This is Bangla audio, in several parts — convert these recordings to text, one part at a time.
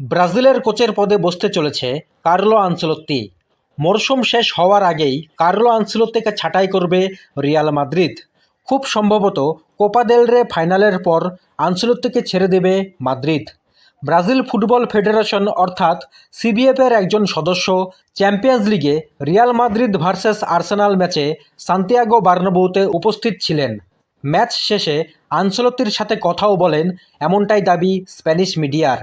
ব্রাজিলের কোচের পদে বসতে চলেছে কার্লো আনচেলত্তি মরশুম শেষ হওয়ার আগেই কার্লো আনচেলত্তিকে ছাঁটাই করবে রিয়াল মাদ্রিদ। খুব সম্ভবত কোপা দেল রে ফাইনালের পর আনচেলত্তিকে ছেড়ে দেবে মাদ্রিদ। ব্রাজিল ফুটবল ফেডারেশন অর্থাৎ সিবিএফের একজন সদস্য চ্যাম্পিয়ন্স লিগে রিয়াল মাদ্রিদ ভার্সেস আর্সেনাল ম্যাচে সান্তিয়াগো বার্নাবুতে উপস্থিত ছিলেন। ম্যাচ শেষে আনচেলত্তির সাথে কথাও বলেন, এমনটাই দাবি স্প্যানিশ মিডিয়ার।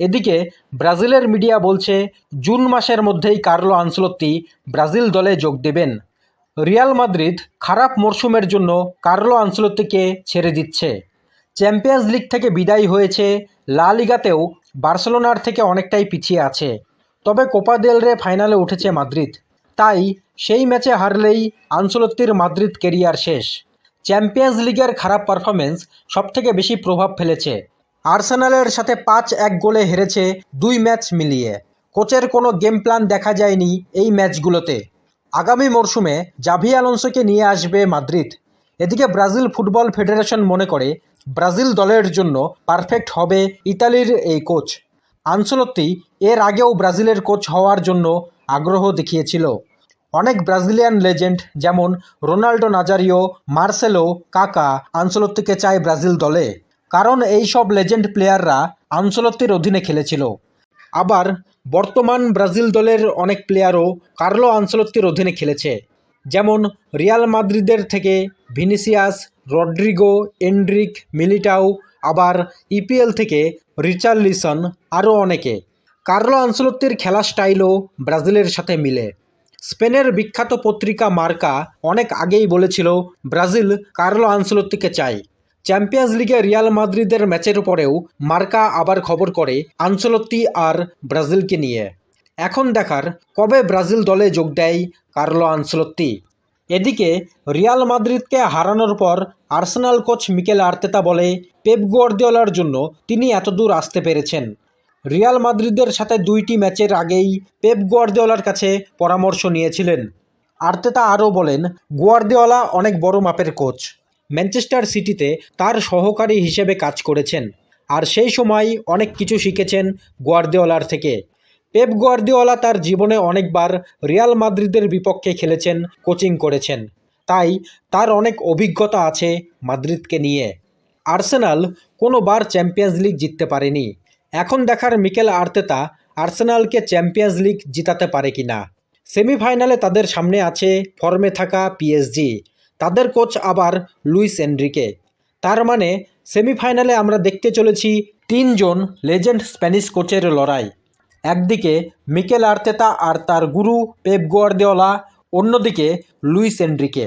এদিকে ব্রাজিলের মিডিয়া বলছে, জুন মাসের মধ্যেই কার্লো আনচেলত্তি ব্রাজিল দলে যোগ দেবেন। রিয়াল মাদ্রিদ খারাপ মরশুমের জন্য কার্লো আনচেলত্তিকে ছেড়ে দিচ্ছে। চ্যাম্পিয়ন্স লিগ থেকে বিদায় হয়েছে, লা লিগাতেও বার্সেলোনার থেকে অনেকটাই পিছিয়ে আছে। তবে কোপা দেল রে ফাইনালে উঠেছে মাদ্রিদ। তাই সেই ম্যাচে হারলেই আনচেলত্তির মাদ্রিদ কেরিয়ার শেষ। চ্যাম্পিয়ন্স লিগের খারাপ পারফরমেন্স সবথেকে বেশি প্রভাব ফেলেছে। আর্সেনালের সাথে পাঁচ এক গোলে হেরেছে দুই ম্যাচ মিলিয়ে। কোচের কোনো গেম প্ল্যান দেখা যায়নি এই ম্যাচগুলোতে। আগামী মরশুমে জাভি আলোনসোকে নিয়ে আসবে মাদ্রিদ। এদিকে ব্রাজিল ফুটবল ফেডারেশন মনে করে, ব্রাজিল দলের জন্য পারফেক্ট হবে ইতালির এই কোচ। আনসলত্তি এর আগেও ব্রাজিলের কোচ হওয়ার জন্য আগ্রহ দেখিয়েছিল। অনেক ব্রাজিলিয়ান লেজেন্ড যেমন রোনাল্ডো নাজারিও, মার্সেলো কাকা আনসলত্তিকে চায় ব্রাজিল দলে। কারণ এই সব লেজেন্ড প্লেয়াররা আনসলত্তির অধীনে খেলেছিল। আবার বর্তমান ব্রাজিল দলের অনেক প্লেয়ারও কার্লো আনসলত্তির অধীনে খেলেছে। যেমন রিয়াল মাদ্রিদের থেকে ভিনিসিয়াস, রড্রিগো, এন্ড্রিক, মিলিটাও, আবার ইপিএল থেকে রিচার্লিসন আরও অনেকে। কার্লো আনসলত্তির খেলা স্টাইলও ব্রাজিলের সাথে মিলে। স্পেনের বিখ্যাত পত্রিকা মার্কা অনেক আগেই বলেছিল, ব্রাজিল কার্লো আনসলত্তিকে চায়। চ্যাম্পিয়ন্স লিগে রিয়াল মাদ্রিদের ম্যাচের পরেও মার্কা আবার খবর করে আনসলত্তি আর ব্রাজিলকে নিয়ে। এখন দেখার কবে ব্রাজিল দলে যোগ দেয় কার্লো আনসলত্তি এদিকে রিয়াল মাদ্রিদকে হারানোর পর আর্সেনাল কোচ মিকেল আর্তেতা বলে পেপ গুয়ার্দিওলার জন্য তিনি এতদূর আসতে পেরেছেন। রিয়াল মাদ্রিদের সাথে দুইটি ম্যাচের আগেই পেপ গুয়ার্দিওলার কাছে পরামর্শ নিয়েছিলেন। আর্তেতা আরও বলেন গুয়ার্দিওলা অনেক বড় মাপের কোচ ম্যানচেস্টার সিটিতে তার সহকারী হিসেবে কাজ করেছেন। আর সেই সময় অনেক কিছু শিখেছেন গুয়ার্দিওলার থেকে। পেপ গুয়ার্দিওলা তার জীবনে অনেকবার রিয়াল মাদ্রিদের বিপক্ষে খেলেছেন, কোচিং করেছেন। তাই তার অনেক অভিজ্ঞতা আছে মাদ্রিদকে নিয়ে। আর্সেনাল কোনো বার চ্যাম্পিয়ন্স লিগ জিততে পারেনি। এখন দেখার মিকেল আর্তেতা আর্সেনালকে চ্যাম্পিয়ন্স লিগ জিতাতে পারে কি না সেমিফাইনালে তাদের সামনে আছে ফর্মে থাকা পিএসজি তাদের কোচ আবার লুইস এন্ড্রিকে তার মানে সেমিফাইনালে আমরা দেখতে চলেছি তিনজন লেজেন্ড স্প্যানিশ কোচের লড়াই। একদিকে মিকেল আর্তেতা আর তার গুরু পেপ গোয়ার্দিওলা, অন্যদিকে লুইস এনরিকে।